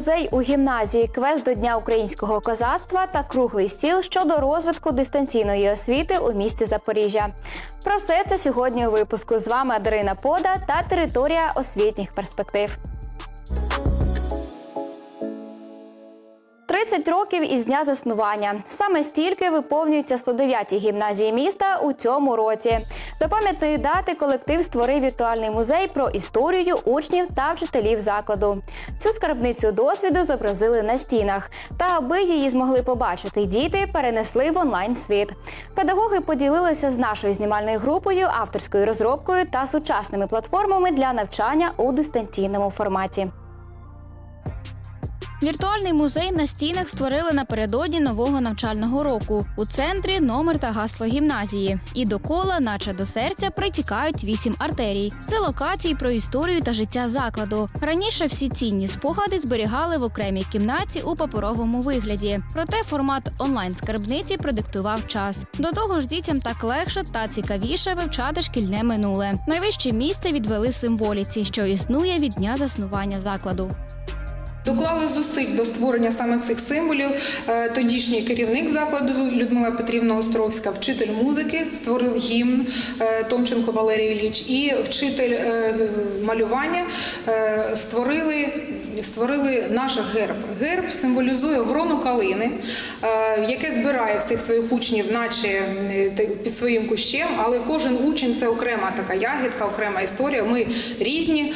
Музей у гімназії, квест до Дня українського козацтва та круглий стіл щодо розвитку дистанційної освіти у місті Запоріжжя. Про все це сьогодні у випуску. З вами Дарина Пода та територія освітніх перспектив. 30 років із дня заснування. Саме стільки виповнюється 109-й гімназії міста у цьому році. До пам'ятної дати колектив створив віртуальний музей про історію учнів та вчителів закладу. Цю скарбницю досвіду зобразили на стінах. Та аби її змогли побачити діти, перенесли в онлайн світ. Педагоги поділилися з нашою знімальною групою, авторською розробкою та сучасними платформами для навчання у дистанційному форматі. Віртуальний музей на стінах створили напередодні нового навчального року. У центрі номер та гасло гімназії. І до кола, наче до серця, притікають вісім артерій. Це локації про історію та життя закладу. Раніше всі цінні спогади зберігали в окремій кімнаті у паперовому вигляді. Проте формат онлайн скарбниці продиктував час. До того ж, дітям так легше та цікавіше вивчати шкільне минуле. Найвище місце відвели символіці, що існує від дня заснування закладу. Доклали зусиль до створення саме цих символів. Е, Тодішній керівник закладу Людмила Петрівна Островська, вчитель музики, створив гімн е, Томченко Валерій Ілліч, і вчитель е, малювання створили. Створили наш герб. Герб символізує грону калини, яке збирає всіх своїх учнів, наче під своїм кущем, але кожен учень це окрема така ягідка, окрема історія. Ми різні,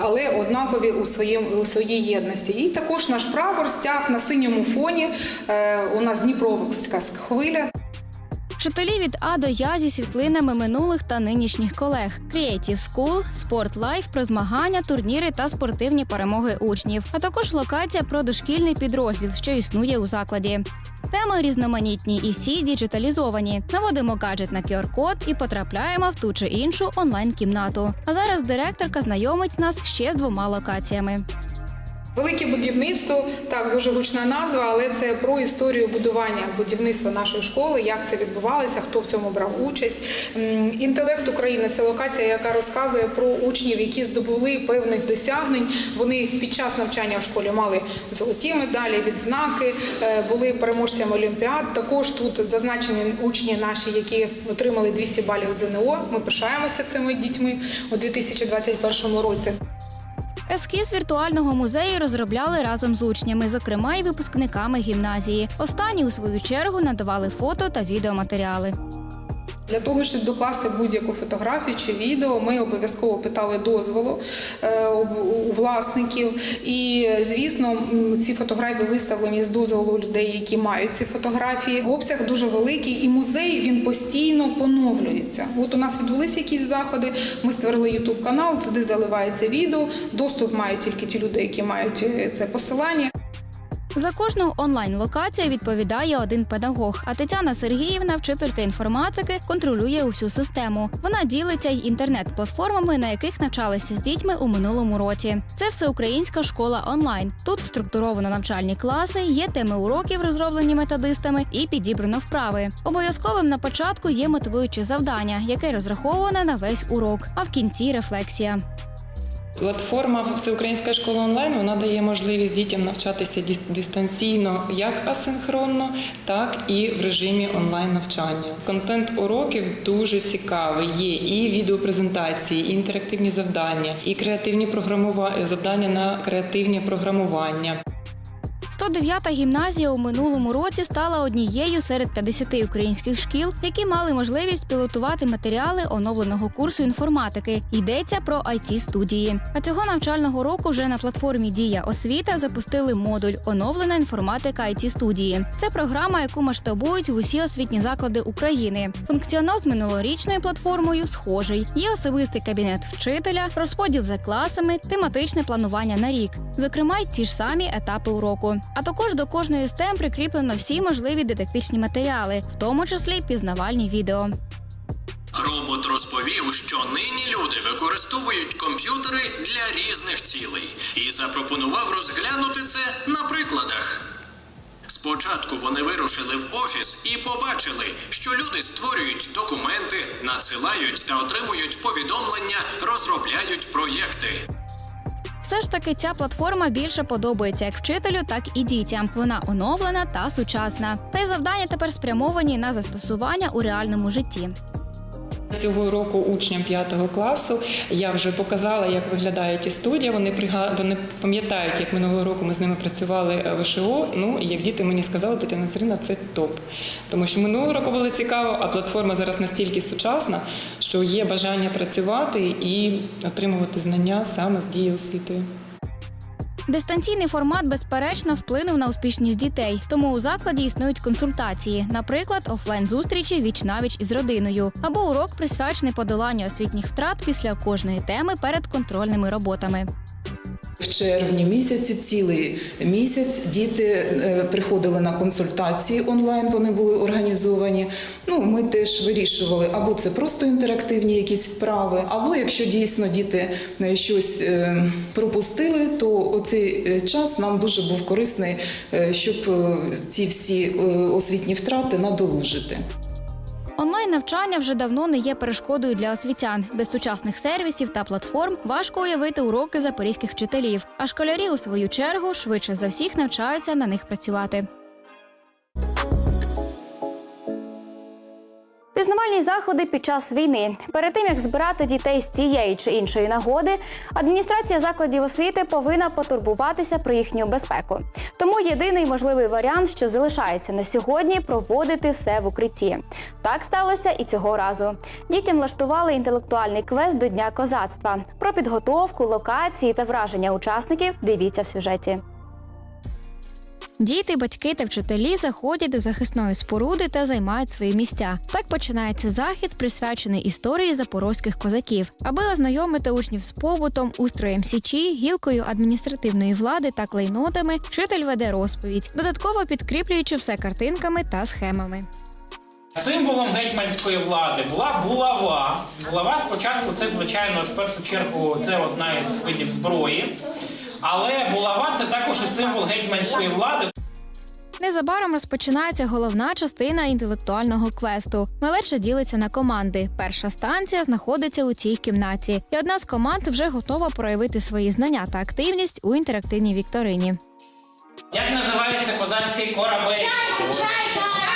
але однакові у своїм у своїй єдності. І також наш прапор стяг на синьому фоні. Е, У нас Дніпровська хвиля. Вчителі від А до Я зі світлинами минулих та нинішніх колег, Creative School, Sport Life про змагання, турніри та спортивні перемоги учнів, а також локація про дошкільний підрозділ, що існує у закладі. Теми різноманітні і всі діджиталізовані. Наводимо гаджет на QR-код і потрапляємо в ту чи іншу онлайн-кімнату. А зараз директорка знайомить нас ще з двома локаціями. Велике будівництво, так дуже гучна назва, але це про історію будування будівництва нашої школи, як це відбувалося, хто в цьому брав участь. Інтелект України це локація, яка розказує про учнів, які здобули певних досягнень. Вони під час навчання в школі мали золоті медалі, відзнаки, е, були переможцями олімпіад. Також тут зазначені учні наші, які отримали 200 балів ЗНО. Ми пишаємося цими дітьми у 2021 році. Ескіз віртуального музею розробляли разом з учнями, зокрема й випускниками гімназії. Останні, у свою чергу, надавали фото та відеоматеріали. Для того, щоб докласти будь-яку фотографію чи відео, ми обов'язково питали дозволу е, у власників. І, звісно, ці фотографії виставлені з дозволу людей, які мають ці фотографії. Обсяг дуже великий, і музей він постійно поновлюється. От у нас відбулися якісь заходи. Ми створили youtube канал, туди заливається відео. Доступ мають тільки ті люди, які мають е, це посилання. За кожну онлайн-локацію відповідає один педагог. А Тетяна Сергіївна, вчителька інформатики, контролює усю систему. Вона ділиться й інтернет-платформами, на яких навчалися з дітьми у минулому році. Це всеукраїнська школа онлайн. Тут структуровано навчальні класи, є теми уроків, розроблені методистами, і підібрано вправи. Обов'язковим на початку є мотивуюче завдання, яке розраховане на весь урок. А в кінці рефлексія. Платформа Всеукраїнська школа онлайн вона дає можливість дітям навчатися дис- дистанційно як асинхронно, так і в режимі онлайн навчання. Контент уроків дуже цікавий. Є і відеопрезентації, і інтерактивні завдання, і креативні програмування завдання на креативне програмування. 109-та гімназія у минулому році стала однією серед 50 українських шкіл, які мали можливість пілотувати матеріали оновленого курсу інформатики. Йдеться про it студії. А цього навчального року вже на платформі Дія освіта запустили модуль Оновлена інформатика it студії. Це програма, яку масштабують в усі освітні заклади України. Функціонал з минулорічною платформою схожий. Є особистий кабінет вчителя, розподіл за класами, тематичне планування на рік, зокрема й ті ж самі етапи уроку. А також до кожної з тем прикріплено всі можливі дидактичні матеріали, в тому числі пізнавальні відео. Робот розповів, що нині люди використовують комп'ютери для різних цілей і запропонував розглянути це на прикладах. Спочатку вони вирушили в офіс і побачили, що люди створюють документи, надсилають та отримують повідомлення, розробляють проєкти. Все ж таки ця платформа більше подобається як вчителю, так і дітям. Вона оновлена та сучасна. Та й завдання тепер спрямовані на застосування у реальному житті. Цього року учням 5 класу я вже показала, як виглядає ті студія. Вони вони пам'ятають, як минулого року ми з ними працювали е, в ШО. Ну і як діти мені сказали, Тетяна Сирина, це топ. Тому що минулого року було цікаво, а платформа зараз настільки сучасна, що є бажання працювати і отримувати знання саме з дії освітою. Дистанційний формат безперечно вплинув на успішність дітей, тому у закладі існують консультації, наприклад, офлайн зустрічі віч навіч із родиною, або урок присвячений подоланню освітніх втрат після кожної теми перед контрольними роботами. В червні місяці, цілий місяць, діти е, приходили на консультації онлайн, вони були організовані. Ну, ми теж вирішували, або це просто інтерактивні якісь вправи, або якщо дійсно діти е, щось е, пропустили, то оцей час нам дуже був корисний, щоб ці всі освітні втрати надолужити. Онлайн навчання вже давно не є перешкодою для освітян. Без сучасних сервісів та платформ важко уявити уроки запорізьких вчителів. А школярі, у свою чергу, швидше за всіх навчаються на них працювати. Пізнавальні заходи під час війни. Перед тим як збирати дітей з цієї чи іншої нагоди, адміністрація закладів освіти повинна потурбуватися про їхню безпеку. Тому єдиний можливий варіант, що залишається на сьогодні, проводити все в укритті. Так сталося і цього разу. Дітям влаштували інтелектуальний квест до Дня козацтва. Про підготовку, локації та враження учасників дивіться в сюжеті. Діти, батьки та вчителі заходять до захисної споруди та займають свої місця. Так починається захід, присвячений історії запорозьких козаків, аби ознайомити учнів з побутом, устроєм січі, гілкою адміністративної влади та клейнотами. Вчитель веде розповідь, додатково підкріплюючи все картинками та схемами. Символом гетьманської влади була булава. Булава спочатку це, звичайно ж, в першу чергу, це одна із видів зброї. Але булава це також і символ гетьманської влади. Незабаром розпочинається головна частина інтелектуального квесту. Малеча ділиться на команди. Перша станція знаходиться у цій кімнаті, і одна з команд вже готова проявити свої знання та активність у інтерактивній вікторині. Як називається козацький корабель? Чайка! варіантів.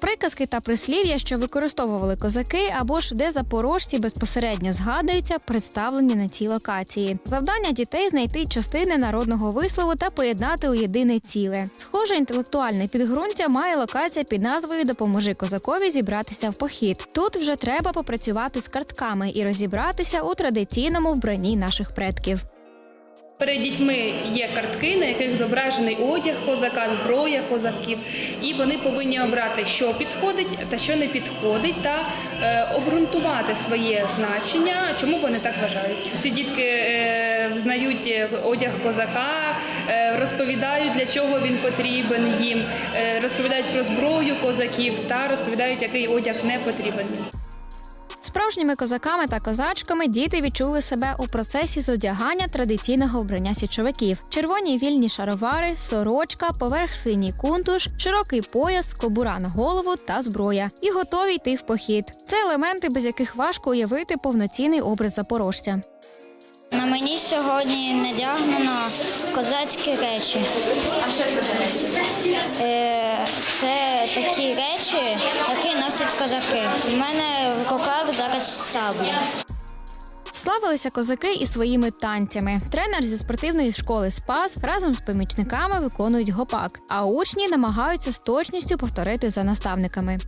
Приказки та прислів'я, що використовували козаки, або ж де запорожці безпосередньо згадуються, представлені на цій локації. Завдання дітей знайти частини народного вислову та поєднати у єдине ціле. Схоже, інтелектуальне підґрунтя має локація під назвою Допоможи козакові зібратися в похід. Тут вже треба попрацювати з картками і розібратися у традиційному вбранні наших предків. Перед дітьми є картки, на яких зображений одяг козака, зброя козаків, і вони повинні обрати, що підходить та що не підходить, та е, обґрунтувати своє значення, чому вони так вважають. Всі дітки е, знають е, одяг козака, е, розповідають, для чого він потрібен їм, розповідають про зброю козаків та розповідають, який одяг не потрібен їм. Справжніми козаками та козачками діти відчули себе у процесі зодягання традиційного вбрання січовиків: червоні вільні шаровари, сорочка, поверх синій кунтуш, широкий пояс, кобура на голову та зброя. І готові йти в похід. Це елементи, без яких важко уявити повноцінний образ запорожця. На мені сьогодні надягнено козацькі речі. А що це за речі? Е, Це такі речі, які носять козаки. У мене в руках зараз сабля. Славилися козаки і своїми танцями. Тренер зі спортивної школи Спас разом з помічниками виконують гопак, а учні намагаються з точністю повторити за наставниками.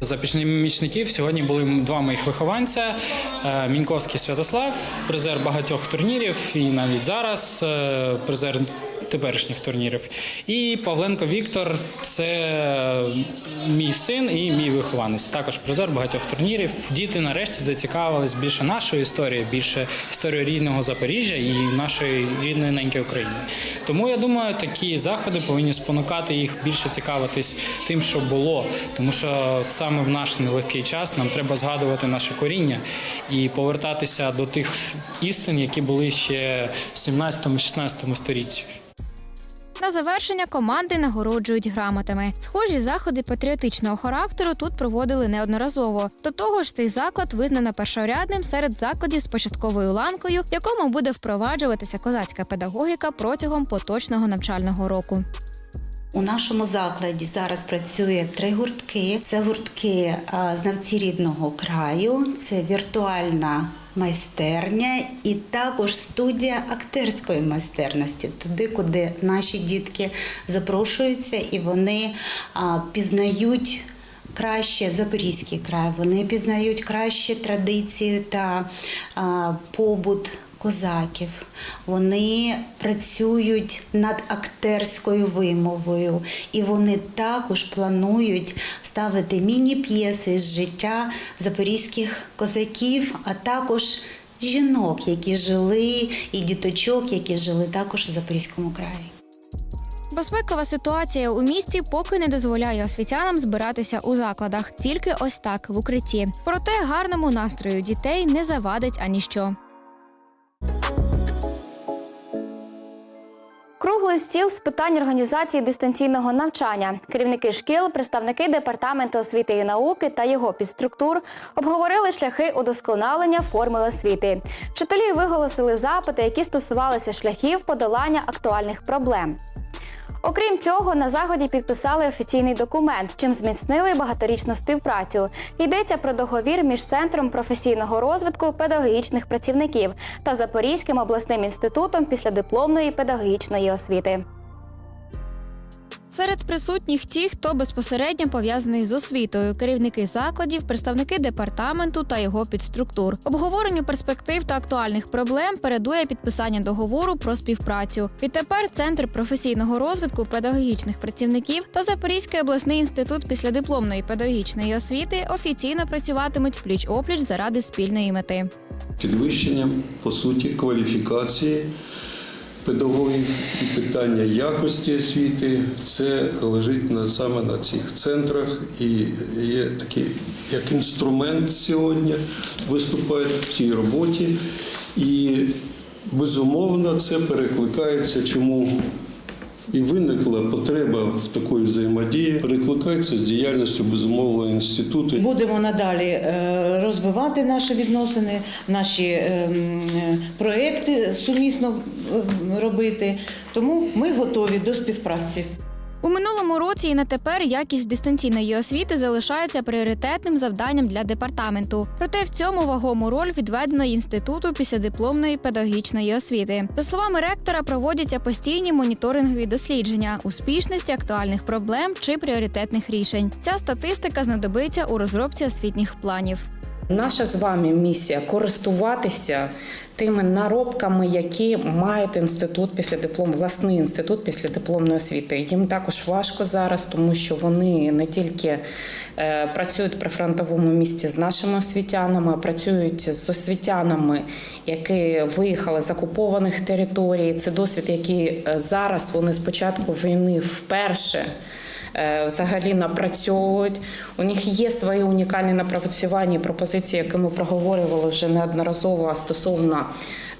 За помічників сьогодні були два моїх вихованця: Е, Міньковський Святослав, призер багатьох турнірів, і навіть зараз е, призер теперішніх турнірів. І Павленко Віктор це мій син і мій вихованець. Також призер багатьох турнірів. Діти нарешті зацікавились більше нашою історією, більше історією рідного Запоріжжя і нашої рідної неньки України. Тому я думаю, такі заходи повинні спонукати їх більше цікавитись тим, що було, тому що саме в наш нелегкий час нам треба згадувати наше коріння і повертатися до тих істин, які були ще в 17-16 сторіччі. На завершення команди нагороджують грамотами. Схожі заходи патріотичного характеру тут проводили неодноразово. До того ж, цей заклад визнано першорядним серед закладів з початковою ланкою, в якому буде впроваджуватися козацька педагогіка протягом поточного навчального року. У нашому закладі зараз працює три гуртки. Це гуртки знавці рідного краю, це віртуальна майстерня і також студія актерської майстерності, туди, куди наші дітки запрошуються і вони пізнають. Краще Запорізький край, вони пізнають краще традиції та побут козаків. Вони працюють над актерською вимовою, і вони також планують ставити міні-п'єси з життя запорізьких козаків, а також жінок, які жили, і діточок, які жили також у Запорізькому краї. Безпекова ситуація у місті поки не дозволяє освітянам збиратися у закладах, тільки ось так в укритті. Проте гарному настрою дітей не завадить аніщо. Круглий стіл з питань організації дистанційного навчання. Керівники шкіл, представники департаменту освіти і науки та його підструктур обговорили шляхи удосконалення форми освіти. Вчителі виголосили запити, які стосувалися шляхів подолання актуальних проблем. Окрім цього, на заході підписали офіційний документ, чим зміцнили багаторічну співпрацю. Йдеться про договір між центром професійного розвитку педагогічних працівників та Запорізьким обласним інститутом післядипломної педагогічної освіти. Серед присутніх ті, хто безпосередньо пов'язаний з освітою, керівники закладів, представники департаменту та його підструктур. Обговоренню перспектив та актуальних проблем передує підписання договору про співпрацю. Відтепер центр професійного розвитку педагогічних працівників та Запорізький обласний інститут післядипломної педагогічної освіти офіційно працюватимуть пліч опліч заради спільної мети. підвищення по суті кваліфікації педагогів і питання якості освіти це лежить на саме на цих центрах і є такий як інструмент сьогодні виступають в цій роботі. І безумовно це перекликається, чому і виникла потреба в такої взаємодії, перекликається з діяльністю безумовно інституту. Будемо надалі е, розвивати наші відносини, наші ем, е, проекти сумісно е, робити. Тому ми готові до співпраці. У минулому році і на тепер якість дистанційної освіти залишається пріоритетним завданням для департаменту. Проте в цьому вагому роль відведено інституту післядипломної педагогічної освіти. За словами ректора, проводяться постійні моніторингові дослідження успішності актуальних проблем чи пріоритетних рішень. Ця статистика знадобиться у розробці освітніх планів. Наша з вами місія користуватися тими наробками, які має інститут після диплому, власний інститут після дипломної освіти. Їм також важко зараз, тому що вони не тільки е, працюють при фронтовому місті з нашими освітянами, а працюють з освітянами, які виїхали з окупованих територій. Це досвід, який е, зараз вони з початку війни вперше взагалі напрацьовують. У них є свої унікальні напрацювання пропозиції, які ми проговорювали вже неодноразово стосовно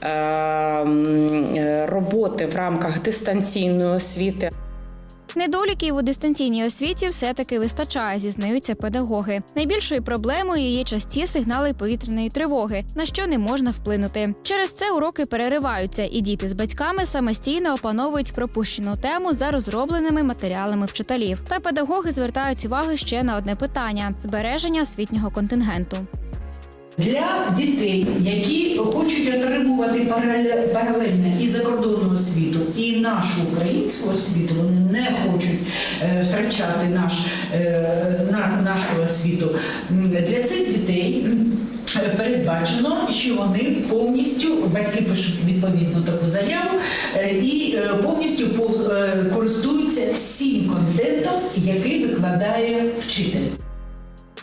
е, е, роботи в рамках дистанційної освіти. Недоліків у дистанційній освіті все-таки вистачає, зізнаються педагоги. Найбільшою проблемою є часті сигнали повітряної тривоги, на що не можна вплинути. Через це уроки перериваються, і діти з батьками самостійно опановують пропущену тему за розробленими матеріалами вчителів. Та педагоги звертають увагу ще на одне питання збереження освітнього контингенту. Для дітей, які хочуть отримувати паралельно і закордонну освіту, і нашу українську освіту, вони не хочуть е, втрачати наш, е, на, нашу освіту. Для цих дітей е, передбачено, що вони повністю батьки пишуть відповідну таку заяву і повністю користуються всім контентом, який викладає вчитель.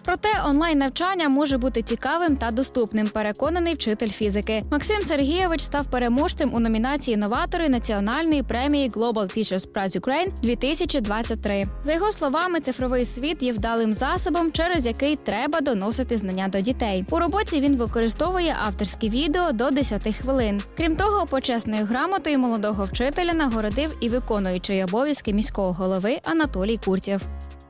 Проте онлайн навчання може бути цікавим та доступним. Переконаний вчитель фізики. Максим Сергійович став переможцем у номінації Новатори національної премії Global Teachers Prize Ukraine 2023. За його словами, цифровий світ є вдалим засобом, через який треба доносити знання до дітей. У роботі він використовує авторські відео до 10 хвилин. Крім того, почесною грамотою молодого вчителя нагородив і виконуючий обов'язки міського голови Анатолій Куртєв.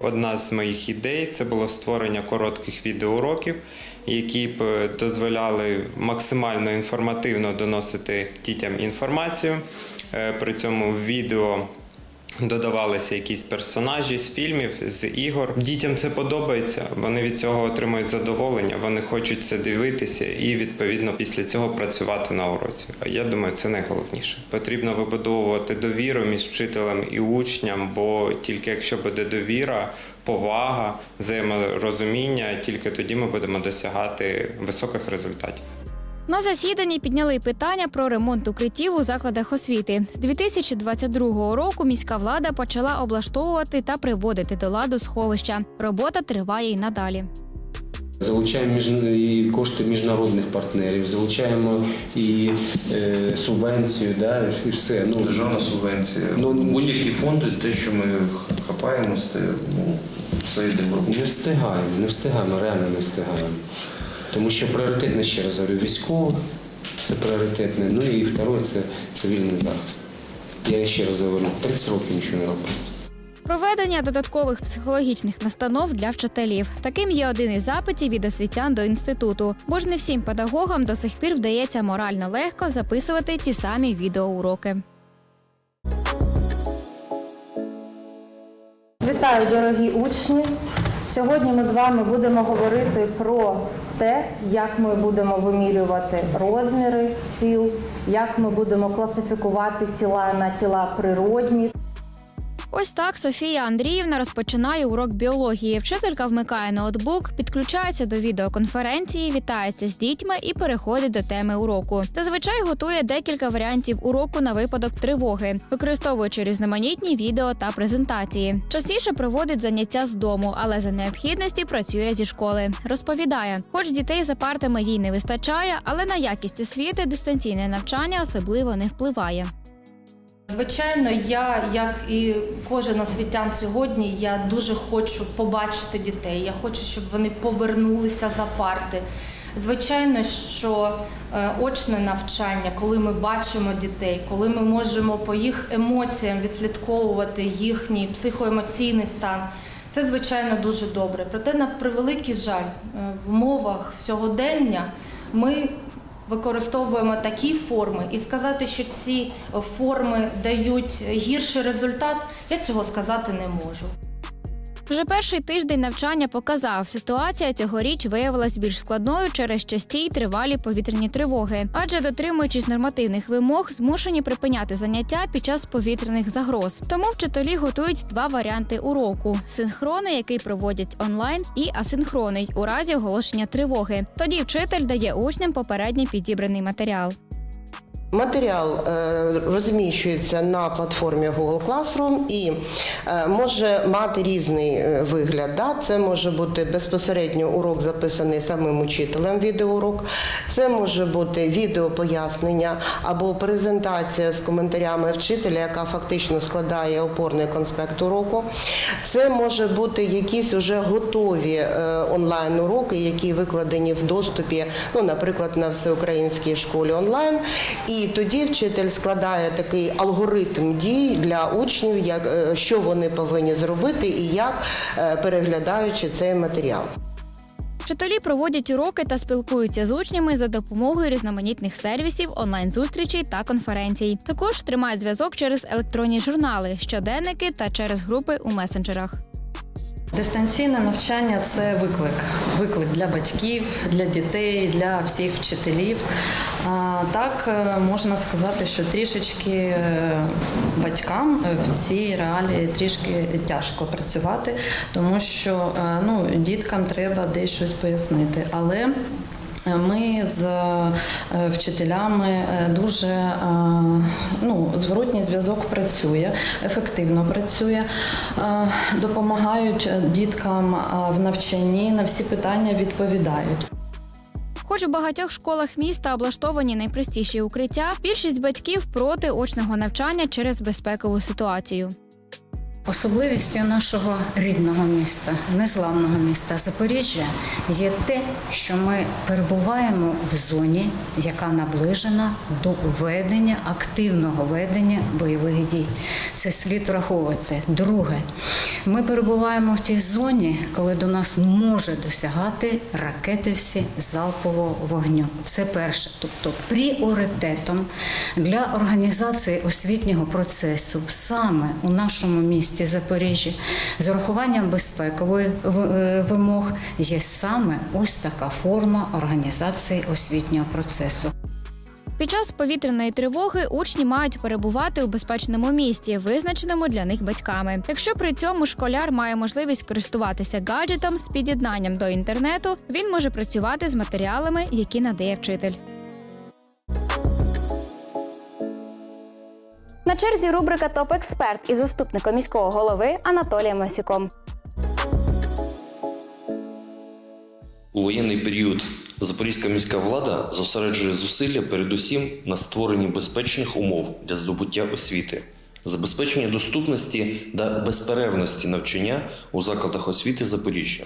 Одна з моїх ідей це було створення коротких відеоуроків, які б е, дозволяли максимально інформативно доносити дітям інформацію. Е, При цьому в відео додавалися якісь персонажі з фільмів, з ігор. Дітям це подобається. Вони від цього отримують задоволення, вони хочуть це дивитися і відповідно після цього працювати на уроці. А Я думаю, це найголовніше. Потрібно вибудовувати довіру між вчителем і учням, бо тільки якщо буде довіра, повага, взаєморозуміння, тільки тоді ми будемо досягати високих результатів. На засіданні підняли питання про ремонт укриттів у закладах освіти. З 2022 року міська влада почала облаштовувати та приводити до ладу сховища. Робота триває й надалі. Залучаємо між... і кошти міжнародних партнерів, залучаємо і е, субвенцію, да, і все. Ну, Державна субвенція. Ну, Будь-які фонди, те, що ми хапаємо, те, ну, все йде в руку. Не встигаємо, не встигаємо, реально не встигаємо. Тому що пріоритетне, ще раз говорю, військово, це пріоритетне. Ну і второе це цивільний захист. Я ще раз говорю, 30 років нічого не робив. Проведення додаткових психологічних настанов для вчителів. Таким є один із запитів від освітян до інституту, бо ж не всім педагогам до сих пір вдається морально легко записувати ті самі відеоуроки. Вітаю, дорогі учні! Сьогодні ми з вами будемо говорити про те, як ми будемо вимірювати розміри тіл, як ми будемо класифікувати тіла на тіла природні Ось так Софія Андріївна розпочинає урок біології. Вчителька вмикає ноутбук, підключається до відеоконференції, вітається з дітьми і переходить до теми уроку. Зазвичай готує декілька варіантів уроку на випадок тривоги, використовуючи різноманітні відео та презентації. Частіше проводить заняття з дому, але за необхідності працює зі школи. Розповідає, хоч дітей за партами їй не вистачає, але на якість освіти дистанційне навчання особливо не впливає. Звичайно, я, як і кожен освітян сьогодні, я дуже хочу побачити дітей. Я хочу, щоб вони повернулися за парти. Звичайно, що е, очне навчання, коли ми бачимо дітей, коли ми можемо по їх емоціям відслідковувати їхній психоемоційний стан, це звичайно дуже добре. Проте, на превеликий жаль, е, в умовах сьогодення ми використовуємо такі форми, і сказати, що ці форми дають гірший результат, я цього сказати не можу. Вже перший тиждень навчання показав, ситуація цьогоріч виявилась більш складною через часті й тривалі повітряні тривоги, адже дотримуючись нормативних вимог, змушені припиняти заняття під час повітряних загроз. Тому вчителі готують два варіанти уроку: синхронний, який проводять онлайн, і асинхронний у разі оголошення тривоги. Тоді вчитель дає учням попередньо підібраний матеріал. Матеріал е, розміщується на платформі Google Classroom і е, може мати різний е, вигляд. Це може бути безпосередньо урок записаний самим учителем, відеоурок. Це може бути відеопояснення або презентація з коментарями вчителя, яка фактично складає опорний конспект уроку. Це може бути якісь вже готові онлайн-уроки, які викладені в доступі, ну, наприклад, на всеукраїнській школі онлайн. І тоді вчитель складає такий алгоритм дій для учнів, як, е, що вони повинні зробити і як, е, переглядаючи цей матеріал. Вчителі проводять уроки та спілкуються з учнями за допомогою різноманітних сервісів, онлайн-зустрічей та конференцій. Також тримають зв'язок через електронні журнали, щоденники та через групи у месенджерах. Дистанційне навчання це виклик. Виклик для батьків, для дітей, для всіх вчителів. Так е, можна сказати, що трішечки е, батькам е, в цій реалії трішки тяжко працювати, тому що ну, діткам треба десь щось пояснити. Але Ми з е, вчителями е, дуже е, ну, зворотній зв'язок працює, ефективно працює, допомагають діткам в навчанні, на всі питання відповідають. Хоч у багатьох школах міста облаштовані найпростіші укриття, більшість батьків проти очного навчання через безпекову ситуацію. Особливістю нашого рідного міста, незламного міста Запоріжжя є те, що ми перебуваємо в зоні, яка наближена до ведення активного ведення бойових дій. Це слід враховувати. Друге, ми перебуваємо в тій зоні, коли до нас може досягати ракети всі залпового вогню. Це перше. Тобто пріоритетом для організації освітнього процесу саме у нашому місті Запоріжжя з урахуванням безпекової е, вимог є саме ось така форма організації освітнього процесу. Під час повітряної тривоги учні мають перебувати у безпечному місці, визначеному для них батьками. Якщо при цьому школяр має можливість користуватися гаджетом з під'єднанням до інтернету, він може працювати з матеріалами, які надає вчитель. На черзі рубрика Топ експерт із заступником міського голови Анатолієм Масюком. У воєнний період запорізька міська влада зосереджує зусилля передусім на створенні безпечних умов для здобуття освіти, забезпечення доступності та безперервності навчання у закладах освіти Запоріжжя.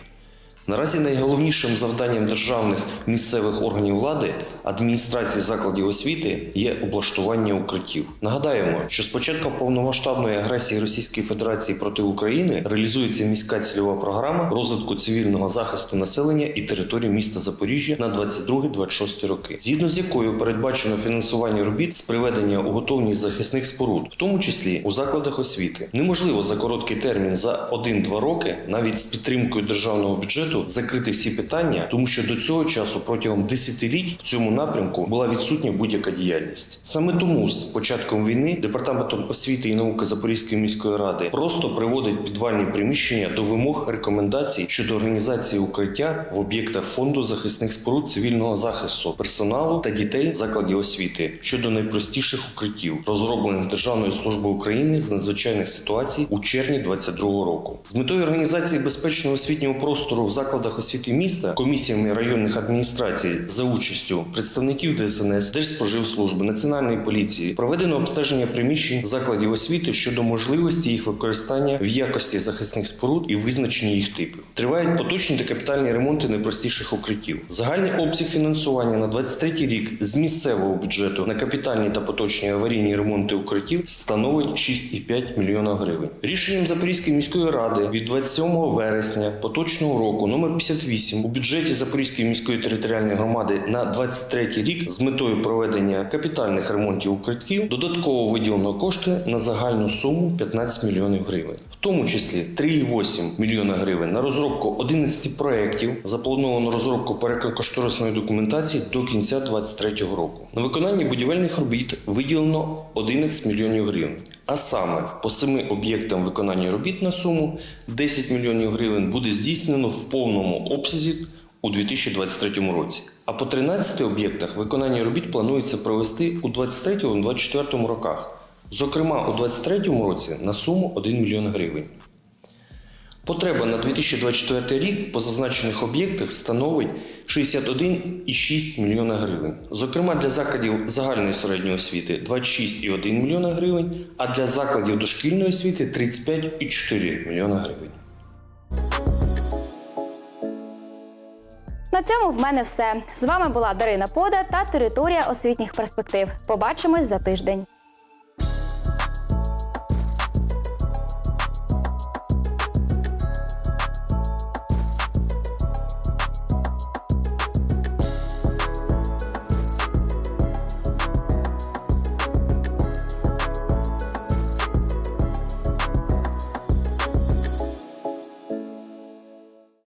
Наразі найголовнішим завданням державних місцевих органів влади, адміністрації закладів освіти є облаштування укриттів. Нагадаємо, що з початку повномасштабної агресії Російської Федерації проти України реалізується міська цільова програма розвитку цивільного захисту населення і території міста Запоріжжя на 22-26 роки, згідно з якою передбачено фінансування робіт з приведення у готовність захисних споруд, в тому числі у закладах освіти. Неможливо за короткий термін за 1-2 роки, навіть з підтримкою державного бюджету, закрити всі питання, тому що до цього часу протягом десятиліть в цьому напрямку була відсутня будь-яка діяльність. Саме тому з початком війни департаментом освіти і науки Запорізької міської ради просто приводить підвальні приміщення до вимог рекомендацій щодо організації укриття в об'єктах фонду захисних споруд цивільного захисту персоналу та дітей закладів освіти щодо найпростіших укриттів, розроблених Державною службою України з надзвичайних ситуацій у червні 2022 року. З метою організації безпечного освітнього простору в закладах освіти міста комісіями районних адміністрацій за участю представників ДСНС, Держспоживслужби, Національної поліції проведено обстеження приміщень закладів освіти щодо можливості їх використання в якості захисних споруд і визначення їх типів. Тривають поточні та капітальні ремонти найпростіших укриттів. Загальний обсяг фінансування на 23 рік з місцевого бюджету на капітальні та поточні аварійні ремонти укриттів становить 6,5 мільйона гривень. Рішенням Запорізької міської ради від 27 вересня поточного року номер 58 у бюджеті Запорізької міської територіальної громади на 23 рік з метою проведення капітальних ремонтів укриттів додатково виділено кошти на загальну суму 15 мільйонів гривень, в тому числі 3,8 мільйона гривень на розробку 11 проєктів. Заплановано розробку проєктно-кошторисної документації до кінця 2023 року. На виконання будівельних робіт виділено 11 мільйонів гривень. А саме по семи об'єктам виконання робіт на суму 10 мільйонів гривень буде здійснено в повному обсязі у 2023 році. А по 13 об'єктах виконання робіт планується провести у 2023-2024 роках. Зокрема, у 2023 році на суму 1 мільйон гривень. Потреба на 2024 рік по зазначених об'єктах становить 61,6 мільйона гривень. Зокрема, для закладів загальної середньої освіти 26,1 мільйона гривень, а для закладів дошкільної освіти 35,4 мільйона гривень. На цьому в мене все. З вами була Дарина Пода та територія освітніх перспектив. Побачимось за тиждень.